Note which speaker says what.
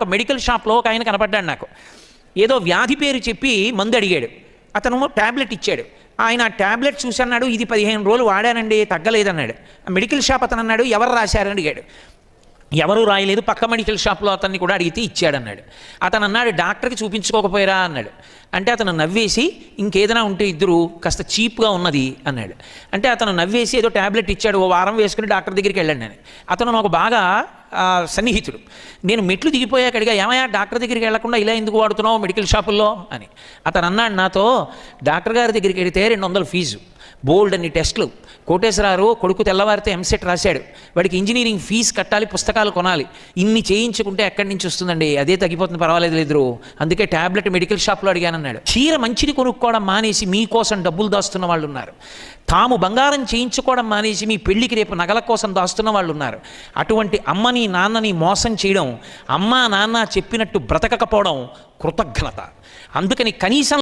Speaker 1: ఒక మెడికల్ షాప్లో ఒక ఆయన కనపడ్డాడు నాకు. ఏదో వ్యాధి పేరు చెప్పి మందు అడిగాడు అతను ట్యాబ్లెట్ ఇచ్చాడు. ఆయన ఆ ట్యాబ్లెట్ చూసి అన్నాడు ఇది పదిహేను రోజులు వాడానండి తగ్గలేదన్నాడు. ఆ మెడికల్ షాప్ అతను అన్నాడు ఎవరు రాశారని అడిగాడు. ఎవరు రాయలేదు పక్క మెడికల్ షాప్లో అతన్ని కూడా అడిగితే ఇచ్చాడన్నాడు. అతను అన్నాడు డాక్టర్కి చూపించుకోకపోయారా అన్నాడు. అంటే అతను నవ్వేసి ఇంకేదైనా ఉంటే ఇద్దరు కాస్త చీప్గా ఉన్నది అన్నాడు. అంటే అతను నవ్వేసి ఏదో ట్యాబ్లెట్ ఇచ్చాడు ఓ వారం వేసుకుని డాక్టర్ దగ్గరికి వెళ్ళాను నేను అతను నాకు బాగా సన్నిహితుడు. నేను మెట్లు దిగిపోయాక అడిగా ఏమయ్యా డాక్టర్ దగ్గరికి వెళ్ళకుండా ఇలా ఎందుకు వాడుతున్నావు మెడికల్ షాపుల్లో? అని. అతను అన్నాడు నాతో డాక్టర్ గారి దగ్గరికి వెళితే రెండు వందల ఫీజు. బోల్డ్ అన్ని టెస్టులు. కోటేశ్వరారు కొడుకు తెల్లవారితే ఎంసెట్ రాశాడు. వాడికి ఇంజనీరింగ్ ఫీజు కట్టాలి పుస్తకాలు కొనాలి. ఇన్ని చేయించుకుంటే ఎక్కడి నుంచి వస్తుందండి? అదే తగ్గిపోతుంది పర్వాలేదు లేదు అందుకే ట్యాబ్లెట్ మెడికల్ షాప్లో అడిగానన్నాడు చీర మంచిది కొనుక్కోవడం మానేసి మీకోసం డబ్బులు దాస్తున్న వాళ్ళు ఉన్నారు తాము బంగారం చేయించుకోవడం మానేసి మీ పెళ్ళికి రేపు నగల కోసం దాస్తున్న వాళ్ళు ఉన్నారు అటువంటి అమ్మని అమ్మని నాన్నని మోసం చేయడం అమ్మా నాన్న చెప్పినట్టు బ్రతకకపోవడం కృతజ్ఞత. అందుకని కనీసం